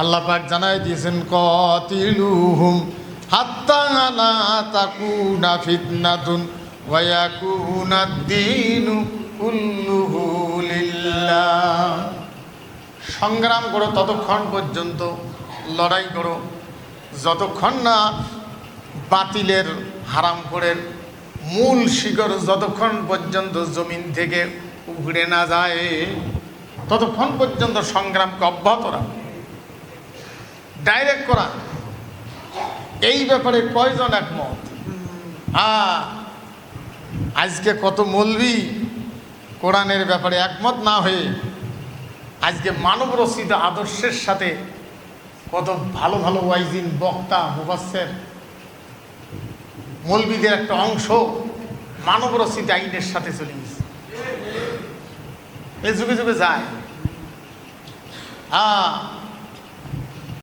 আল্লাহ পাক জানাই দিয়েছেন, কতিলুহুম হাত্তা লা তাকুনা ফিতনাতুন ওয়া ইয়াকুনা দ্দীনু কুল্লুহু লিল্লাহ। সংগ্রাম করো ততক্ষণ পর্যন্ত, লড়াই করো। যতক্ষণ না বাতিলের হারাম করে মূল শিকড় যতক্ষণ পর্যন্ত জমিন থেকে উগড়ে না যায়, ততক্ষণ পর্যন্ত সংগ্রামকে অব্যাহত রাখো। ডাইরেক্ট করা। এই ব্যাপারে কয়জন একমত? হ্যাঁ আজকে কত মলবি কোরআনের ব্যাপারে একমত না হয়ে আজকে মানব রচিত আদর্শের সাথে কত ভালো ভালো ওয়াইজিন, বক্তা মুবাসের মলবিদের একটা অংশ মানব রচিত আইনের সাথে চলে গেছে। এই যুগে যুগে যায়। হ্যাঁ